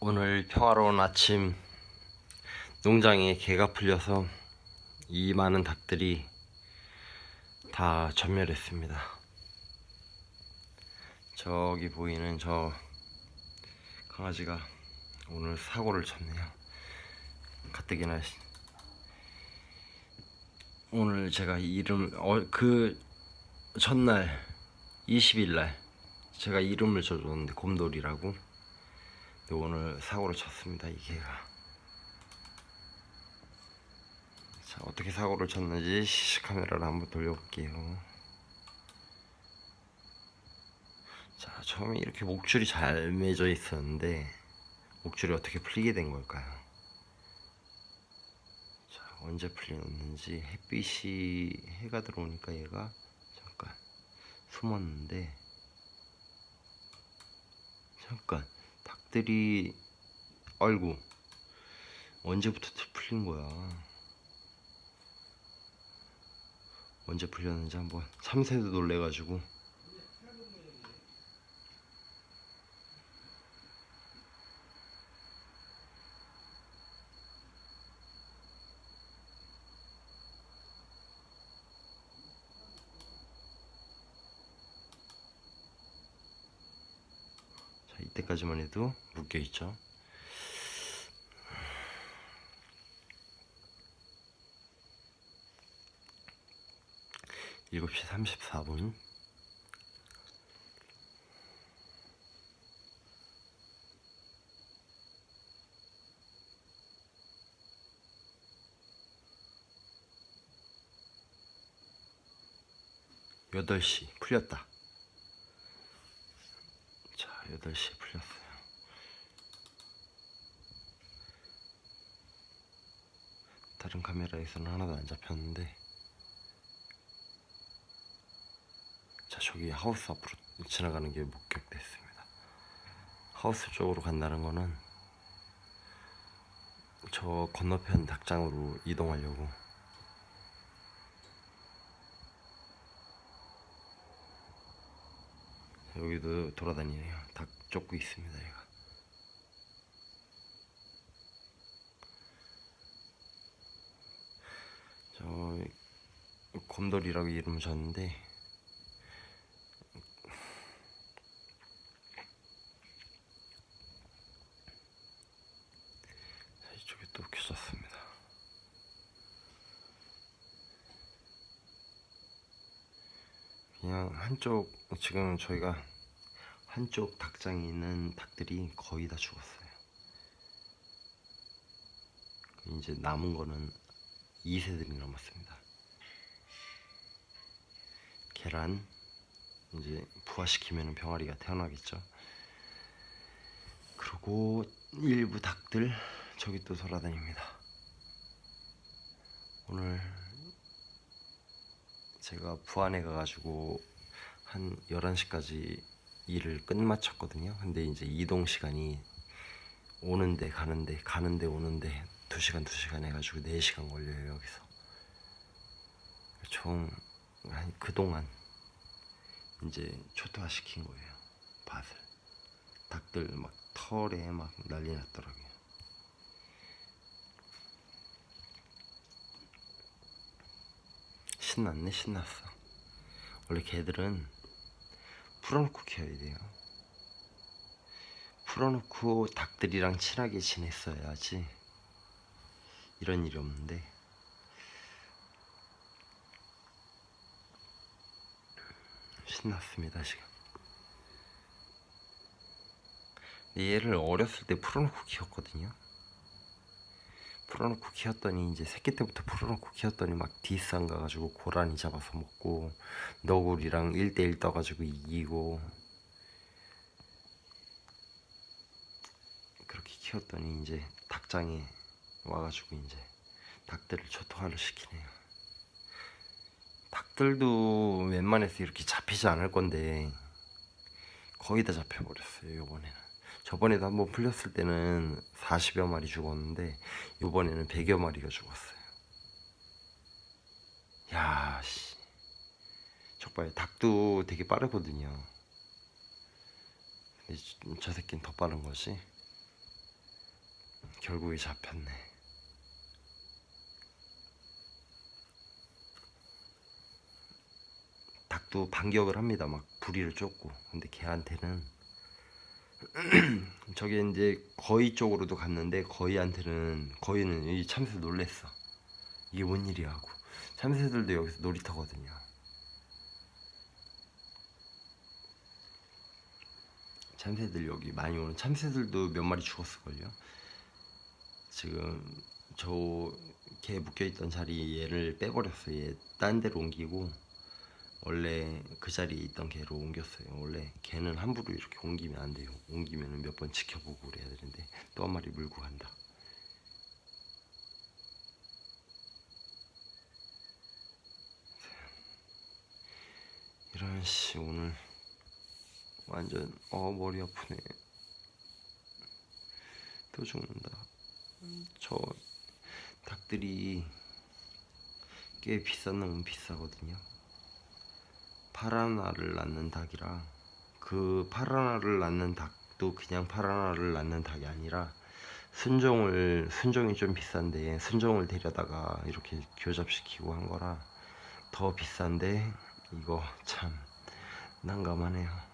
오늘 평화로운 아침 농장에 개가 풀려서 이 많은 닭들이 다 전멸했습니다. 저기 보이는 저 강아지가 오늘 사고를 쳤네요. 가뜩이나 시- 오늘 제가 이름 어, 그 전날 20일 날 제가 이름을 줘줬는데 곰돌이라고 오늘 사고를 쳤습니다 이 개가. 자 어떻게 사고를 쳤는지 카메라를 한번 돌려볼게요. 자 처음에 이렇게 목줄이 잘 맺어 있었는데 목줄이 어떻게 풀리게 된 걸까요? 자 언제 풀렸는지 햇빛이 해가 들어오니까 얘가 잠깐 숨었는데 잠깐 닭들이 아이고 언제부터 풀린 거야? 언제 풀렸는지 한번 참새도 놀래가지고 때까지만 해도 묶여 있죠. 일곱 시 삼십사 분. 여덟 시 풀렸다. 자, 8시에 풀렸어요. 다른 카메라에서는 하나도 안 잡혔는데 자, 저기 하우스 앞으로 지나가는 게 목격됐습니다. 하우스 쪽으로 간다는 거는 저 건너편 닭장으로 이동하려고 여기도 돌아다니네요. 닭 쫓고 있습니다, 얘가. 저 곰돌이라고 이름 줬는데 자, 이쪽에 또 켜졌습니다. 그냥 한쪽 지금 저희가 한쪽 닭장에 있는 닭들이 거의 다 죽었어요. 이제 남은 거는 2세들이 남았습니다. 계란 이제 부화시키면 병아리가 태어나겠죠. 그리고 일부 닭들 저기 또 돌아다닙니다. 오늘 제가 부안에 가가지고 한 11시까지 일을 끝마쳤거든요. 근데 이제 이동 시간이 오는데 가는데 가는데 오는데 2시간 2시간 해가지고 4시간 걸려요 여기서. 총 한 그동안 이제 초토화 시킨 거예요 밭을. 닭들 막 털에 막 난리 났더라고요 신났네 신났어. 원래 개들은 풀어놓고 키워야 돼요. 풀어놓고 닭들이랑 친하게 지냈어야지 이런 일이 없는데. 신났습니다 지금. 얘를 어렸을 때 풀어놓고 키웠거든요 풀어놓고 키웠더니 이제 새끼 때부터 풀어놓고 키웠더니 막 뒷산 가가지고 고라니 잡아서 먹고 너구리랑 1대1 떠가지고 이기고 그렇게 키웠더니 이제 닭장에 와가지고 이제 닭들을 초토화를 시키네요. 닭들도 웬만해서 이렇게 잡히지 않을 건데 거의 다 잡혀버렸어요 요번에는. 저번에도 한번 풀렸을 때는 40여 마리 죽었는데 요번에는 100여 마리가 죽었어요. 야 씨. 저봐요 닭도 되게 빠르거든요. 근데 저- 저 새끼는 더 빠른 거지. 결국에 잡혔네. 닭도 반격을 합니다. 막 부리를 쫓고. 근데 걔한테는 저게 이제 거의 쪽으로도 갔는데 거의한테는 거의는 이 참새 놀랬어. 이게 뭔 일이야 하고. 참새들도 여기서 놀이터거든요. 참새들 여기 많이 오는 참새들도 몇 마리 죽었을걸요. 지금 저 개 묶여있던 자리 얘를 빼버렸어요. 얘딴 데로 옮기고 원래 그 자리에 있던 개로 옮겼어요. 원래 개는 함부로 이렇게 옮기면 안 돼요. 옮기면 몇 번 지켜보고 그래야 되는데 또 한 마리 물고 간다. 이런 씨 오늘 완전 어 머리 아프네. 또 죽는다. 저 닭들이 꽤 비싼 놈은 비싸거든요. 알을 낳는 닭이라 그 알을 낳는 닭도 그냥 알을 낳는 닭이 아니라 순종을 순종이 좀 비싼데 순종을 데려다가 이렇게 교잡시키고 한 거라 더 비싼데 이거 참 난감하네요.